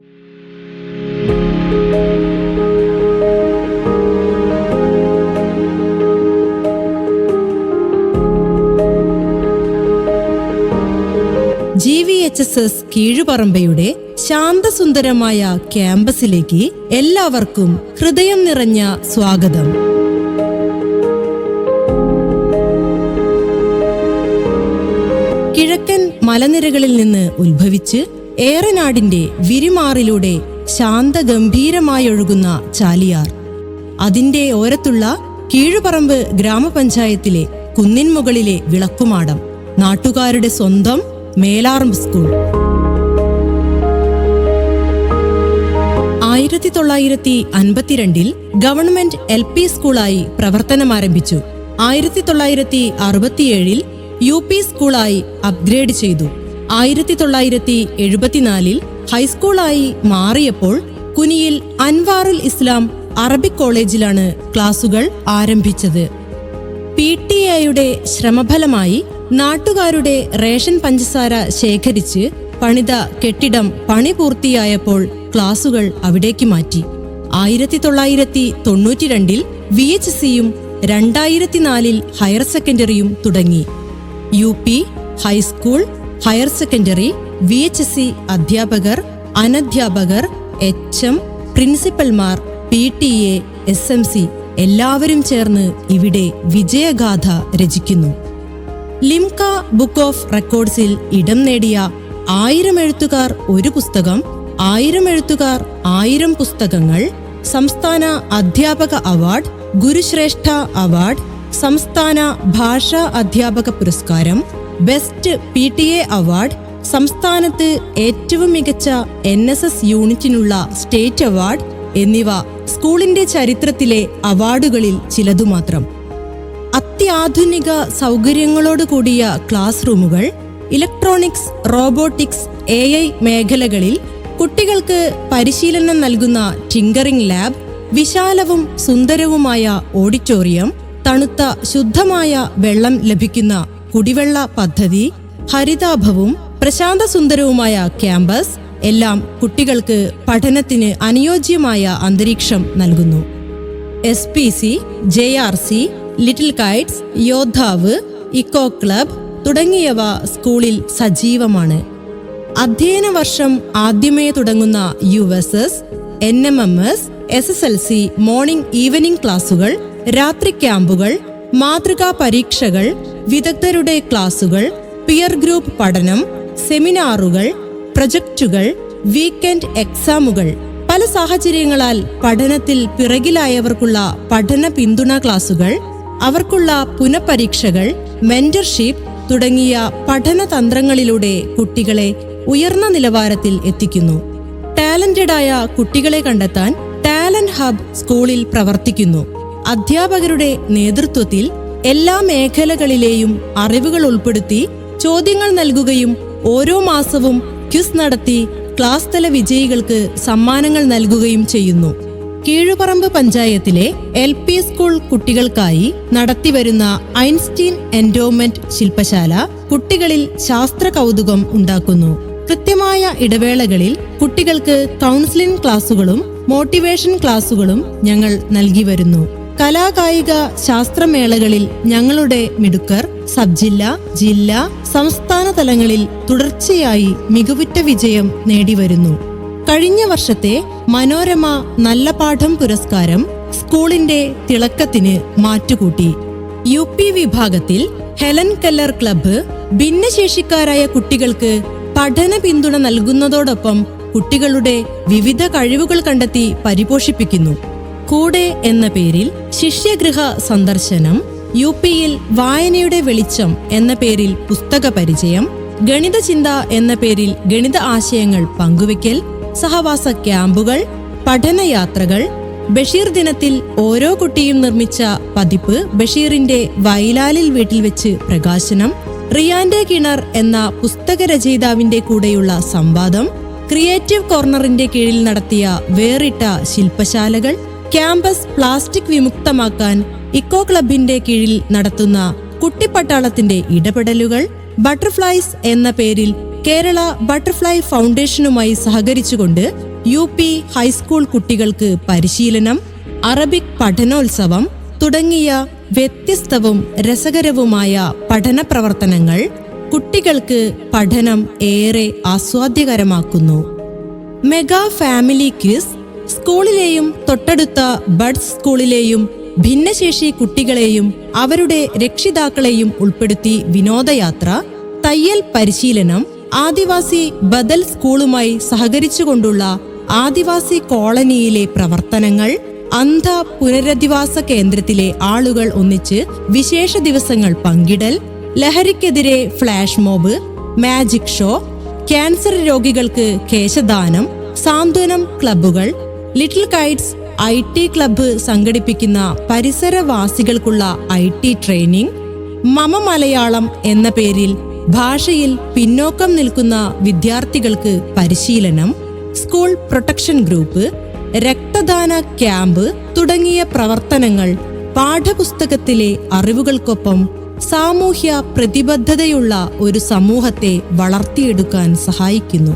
G V H S S കീഴുപറമ്പയുടെ ശാന്തസുന്ദരമായ ക്യാമ്പസിലേക്ക് എല്ലാവർക്കും ഹൃദയം നിറഞ്ഞ സ്വാഗതം. കിഴക്കൻ മലനിരകളിൽ നിന്ന് ഉത്ഭവിച്ച് ഏറനാടിന്റെ വിരിമാറിലൂടെ ശാന്തഗംഭീരമായൊഴുകുന്ന ചാലിയാർ. അതിന്റെ ഓരത്തുള്ള കീഴുപറമ്പ് ഗ്രാമപഞ്ചായത്തിലെ കുന്നിൻമുകളിലെ വിളക്കുമാടം. നാട്ടുകാരുടെ സ്വന്തം മേലാറമ്പ് സ്കൂൾ. ആയിരത്തി തൊള്ളായിരത്തി അൻപത്തിരണ്ടിൽ ഗവൺമെന്റ് എൽ പി സ്കൂളായി പ്രവർത്തനമാരംഭിച്ചു ആയിരത്തി തൊള്ളായിരത്തി അറുപത്തിയേഴിൽ യു പി സ്കൂളായി അപ്ഗ്രേഡ് ചെയ്തു. ആയിരത്തി തൊള്ളായിരത്തി എഴുപത്തിനാലിൽ ഹൈസ്കൂളായി മാറിയപ്പോൾ കുനിയിൽ അൻവാറുൽ ഇസ്ലാം അറബിക് കോളേജിലാണ് ക്ലാസുകൾ ആരംഭിച്ചത്. പി ടി എയുടെ ശ്രമഫലമായി നാട്ടുകാരുടെ റേഷൻ പഞ്ചസാര ശേഖരിച്ച് പണിത കെട്ടിടം പണി പൂർത്തിയായപ്പോൾ ക്ലാസുകൾ അവിടേക്ക് മാറ്റി. ആയിരത്തി തൊള്ളായിരത്തി തൊണ്ണൂറ്റി രണ്ടിൽ വി എച്ച് സിയും രണ്ടായിരത്തി നാലിൽ ഹയർ സെക്കൻഡറിയും തുടങ്ങി. U P high school higher secondary V H S C അധ്യാപകർ അനധ്യാപകർ H M പ്രിൻസിപ്പൽമാർ P T A S M C എല്ലാവരും ചേർന്ന് ഇവിടെ വിജയഗാഥ രചിക്കുന്നു. ലിംക ബുക്ക് ഓഫ് റെക്കോർഡ്സിൽ ഇടം നേടിയ ആയിരം എഴുത്തുകാർ ഒരു പുസ്തകം ആയിരം എഴുത്തുകാർ ആയിരം പുസ്തകങ്ങൾ സംസ്ഥാന അധ്യാപക അവാർഡ് ഗുരുശ്രേഷ്ഠ അവാർഡ് സംസ്ഥാന ഭാഷാ അധ്യാപക പുരസ്കാരം best P T A award സംസ്ഥാനത്ത് ഏറ്റവും മികച്ച എൻ എസ് എസ് യൂണിറ്റിനുള്ള സ്റ്റേറ്റ് അവാർഡ് എന്നിവ സ്കൂളിന്റെ ചരിത്രത്തിലെ അവാർഡുകളിൽ ചിലതുമാത്രം. അത്യാധുനിക സൗകര്യങ്ങളോട് കൂടിയ ക്ലാസ് റൂമുകൾ ഇലക്ട്രോണിക്സ് റോബോട്ടിക്സ് എ ഐ മേഖലകളിൽ കുട്ടികൾക്ക് പരിശീലനം നൽകുന്ന ടിങ്കറിംഗ് ലാബ് വിശാലവും സുന്ദരവുമായ ഓഡിറ്റോറിയം തണുത്ത ശുദ്ധമായ വെള്ളം ലഭിക്കുന്ന കുടിവെള്ള പദ്ധതി ഹരിതാഭവും പ്രശാന്തസുന്ദരവുമായ ക്യാമ്പസ് എല്ലാം കുട്ടികൾക്ക് പഠനത്തിന് അനുയോജ്യമായ അന്തരീക്ഷം നൽകുന്നു. S P C J R C little kites യോദ്ധാവ് eco club തുടങ്ങിയവ സ്കൂളിൽ സജീവമാണ്. അധ്യയന വർഷം ആദ്യമേ തുടങ്ങുന്ന U S S N M M S S S L C morning evening ക്ലാസുകൾ രാത്രി ക്യാമ്പുകൾ മാതൃകാ പരീക്ഷകൾ വിദഗ്ധരുടെ ക്ലാസുകൾ പിയർ ഗ്രൂപ്പ് പഠനം സെമിനാറുകൾ പ്രൊജക്റ്റുകൾ വീക്കെൻഡ് എക്സാമുകൾ പല സാഹചര്യങ്ങളാൽ പഠനത്തിൽ പിറകിലായവർക്കുള്ള പഠന പിന്തുണ ക്ലാസുകൾ അവർക്കുള്ള പുനഃപരീക്ഷകൾ മെന്റർഷിപ്പ് തുടങ്ങിയ പഠന തന്ത്രങ്ങളിലൂടെ കുട്ടികളെ ഉയർന്ന നിലവാരത്തിൽ എത്തിക്കുന്നു. ടാലന്റഡായ കുട്ടികളെ കണ്ടെത്താൻ ടാലന്റ് ഹബ് സ്കൂളിൽ പ്രവർത്തിക്കുന്നു. അധ്യാപകരുടെ നേതൃത്വത്തിൽ എല്ലാ മേഖലകളിലെയും അറിവുകൾ ഉൾപ്പെടുത്തി ചോദ്യങ്ങൾ നൽകുകയും ഓരോ മാസവും ക്വിസ് നടത്തി ക്ലാസ് തല വിജയികൾക്ക് സമ്മാനങ്ങൾ നൽകുകയും ചെയ്യുന്നു. കീഴുപറമ്പ് പഞ്ചായത്തിലെ എൽ പി സ്കൂൾ കുട്ടികൾക്കായി നടത്തിവരുന്ന ഐൻസ്റ്റീൻ എൻഡോമെന്റ് ശില്പശാല കുട്ടികളിൽ ശാസ്ത്ര കൗതുകം ഉണ്ടാക്കുന്നു. കൃത്യമായ ഇടവേളകളിൽ കുട്ടികൾക്ക് കൗൺസിലിംഗ് ക്ലാസുകളും മോട്ടിവേഷൻ ക്ലാസുകളും ഞങ്ങൾ നൽകി വരുന്നു. കലാകായിക ശാസ്ത്രമേളകളിൽ ഞങ്ങളുടെ മിടുക്കർ സബ് ജില്ല ജില്ല സംസ്ഥാന തലങ്ങളിൽ തുടർച്ചയായി മികവുറ്റ വിജയം നേടിവരുന്നു. കഴിഞ്ഞ വർഷത്തെ മനോരമ നല്ല പാഠം പുരസ്കാരം സ്കൂളിന്റെ തിളക്കത്തിന് മാറ്റുകൂട്ടി. യു പി വിഭാഗത്തിൽ ഹെലൻ കെല്ലർ ക്ലബ്ബ് ഭിന്നശേഷിക്കാരായ കുട്ടികൾക്ക് പഠന പിന്തുണ നൽകുന്നതോടൊപ്പം കുട്ടികളുടെ വിവിധ കഴിവുകൾ കണ്ടെത്തി പരിപോഷിപ്പിക്കുന്നു. കൂടെ എന്ന പേരിൽ ശിഷ്യഗൃഹ സന്ദർശനം യു പിയിൽ വായനയുടെ വെളിച്ചം എന്ന പേരിൽ പുസ്തക പരിചയം ഗണിത ചിന്ത എന്ന പേരിൽ ഗണിത ആശയങ്ങൾ പങ്കുവയ്ക്കൽ സഹവാസ ക്യാമ്പുകൾ പഠനയാത്രകൾ ബഷീർ ദിനത്തിൽ ഓരോ കുട്ടിയും നിർമ്മിച്ച പതിപ്പ് ബഷീറിന്റെ വയലാലിൽ വീട്ടിൽ വെച്ച് പ്രകാശനം റിയാന്റെ കിണർ എന്ന പുസ്തക രചയിതാവിന്റെ കൂടെയുള്ള സംവാദം ക്രിയേറ്റീവ് കോർണറിന്റെ കീഴിൽ നടത്തിയ വേറിട്ട ശില്പശാലകൾ ക്യാമ്പസ് പ്ലാസ്റ്റിക് വിമുക്തമാക്കാൻ ഇക്കോ ക്ലബിന്റെ കീഴിൽ നടത്തുന്ന കുട്ടിപ്പട്ടാളത്തിന്റെ ഇടപെടലുകൾ ബട്ടർഫ്ലൈസ് എന്ന പേരിൽ കേരള ബട്ടർഫ്ലൈ ഫൗണ്ടേഷനുമായി സഹകരിച്ചുകൊണ്ട് യു പി ഹൈസ്കൂൾ കുട്ടികൾക്ക് പരിശീലനം അറബിക് പഠനോത്സവം തുടങ്ങിയ വ്യത്യസ്തവും രസകരവുമായ പഠന പ്രവർത്തനങ്ങൾ കുട്ടികൾക്ക് പഠനം ഏറെ ആസ്വാദ്യകരമാക്കുന്നു. മെഗാ ഫാമിലി ക്വിസ് സ്കൂളിലെയും തൊട്ടടുത്ത ബഡ്സ് സ്കൂളിലെയും ഭിന്നശേഷി കുട്ടികളെയും അവരുടെ രക്ഷിതാക്കളെയും ഉൾപ്പെടുത്തി വിനോദയാത്ര തയ്യൽ പരിശീലനം ആദിവാസി ബദൽ സ്കൂളുമായി സഹകരിച്ചുകൊണ്ടുള്ള ആദിവാസി കോളനിയിലെ പ്രവർത്തനങ്ങൾ അന്ധ പുനരധിവാസ കേന്ദ്രത്തിലെ ആളുകൾ ഒന്നിച്ച് വിശേഷ ദിവസങ്ങൾ പങ്കിടൽ ലഹരിക്കെതിരെ flash mob magic show cancer രോഗികൾക്ക് കേശദാനം സാന്ത്വനം ക്ലബ്ബുകൾ little kites I T club സംഘടിപ്പിക്കുന്ന പരിസരവാസികൾക്കുള്ള ഐ ടി ട്രെയിനിംഗ് മമ മലയാളം എന്ന പേരിൽ ഭാഷയിൽ പിന്നോക്കം നിൽക്കുന്ന വിദ്യാർത്ഥികൾക്ക് പരിശീലനം സ്കൂൾ പ്രൊട്ടക്ഷൻ ഗ്രൂപ്പ് രക്തദാന ക്യാമ്പ് തുടങ്ങിയ പ്രവർത്തനങ്ങൾ പാഠപുസ്തകത്തിലെ അറിവുകൾക്കൊപ്പം സാമൂഹ്യ പ്രതിബദ്ധതയുള്ള ഒരു സമൂഹത്തെ വളർത്തിയെടുക്കാൻ സഹായിക്കുന്നു.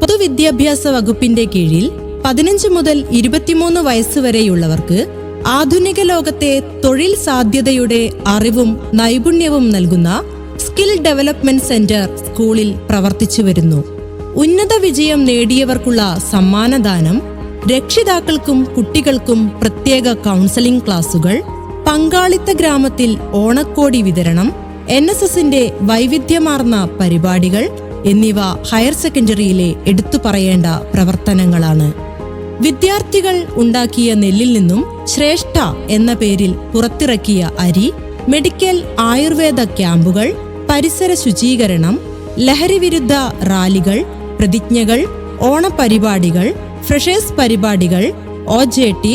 പൊതുവിദ്യാഭ്യാസ വകുപ്പിന്റെ കീഴിൽ പതിനഞ്ച് മുതൽ ഇരുപത്തിമൂന്ന് വയസ്സുവരെയുള്ളവർക്ക് ആധുനിക ലോകത്തെ തൊഴിൽ സാധ്യതയുടെ അറിവും നൈപുണ്യവും നൽകുന്ന സ്കിൽ ഡെവലപ്മെന്റ് സെന്റർ സ്കൂളിൽ പ്രവർത്തിച്ചു വരുന്നു. ഉന്നത വിജയം നേടിയവർക്കുള്ള സമ്മാനദാനം രക്ഷിതാക്കൾക്കും കുട്ടികൾക്കും പ്രത്യേക കൗൺസലിംഗ് ക്ലാസുകൾ പങ്കാളിത്ത ഗ്രാമത്തിൽ ഓണക്കോടി വിതരണം എൻ എസ് എസിന്റെ വൈവിധ്യമാർന്ന പരിപാടികൾ എന്നിവ ഹയർ സെക്കൻഡറിയിലെ എടുത്തു പറയേണ്ട പ്രവർത്തനങ്ങളാണ്. വിദ്യാർത്ഥികൾ ഉണ്ടാക്കിയ നെല്ലിൽ നിന്നും ശ്രേഷ്ഠ എന്ന പേരിൽ പുറത്തിറക്കിയ അരി മെഡിക്കൽ ആയുർവേദ ക്യാമ്പുകൾ പരിസര ശുചീകരണം ലഹരിവിരുദ്ധ റാലികൾ പ്രതിജ്ഞകൾ ഓണപരിപാടികൾ ഫ്രഷേഴ്സ് പരിപാടികൾ O J T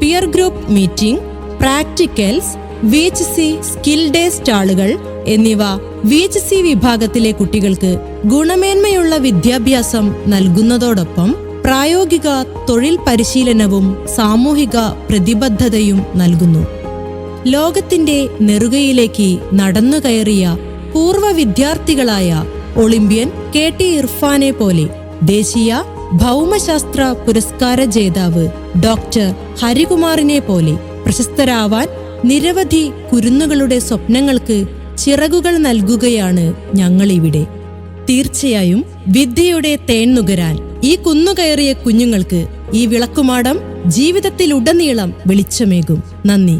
peer group meeting practicals V H C skill day സ്റ്റാളുകൾ എന്നിവ വി എച്ച് സി വിഭാഗത്തിലെ കുട്ടികൾക്ക് ഗുണമേന്മയുള്ള വിദ്യാഭ്യാസം നൽകുന്നതോടൊപ്പം പ്രായോഗിക തൊഴിൽ പരിശീലനവും സാമൂഹിക പ്രതിബദ്ധതയും നൽകുന്നു. ലോകത്തിന്റെ നെറുകയിലേക്ക് നടന്നുകയറിയ പൂർവ വിദ്യാർത്ഥികളായ ഒളിമ്പ്യൻ കെ ടി ഇർഫാനെ പോലെ ദേശീയ ഭൗമശാസ്ത്ര പുരസ്കാര ജേതാവ് ഡോക്ടർ ഹരികുമാറിനെ പോലെ പ്രശസ്തരാവാൻ നിരവധി കുരുന്നുകളുടെ സ്വപ്നങ്ങൾക്ക് ചിറകുകൾ നൽകുകയാണ് ഞങ്ങളിവിടെ. തീർച്ചയായും വിദ്യയുടെ തേൻ നുകരാൻ ഈ കുന്നുകയറിയ കുഞ്ഞുങ്ങൾക്ക് ഈ വിളക്കുമാടം ജീവിതത്തിലുടനീളം വെളിച്ചമേകും. നന്ദി.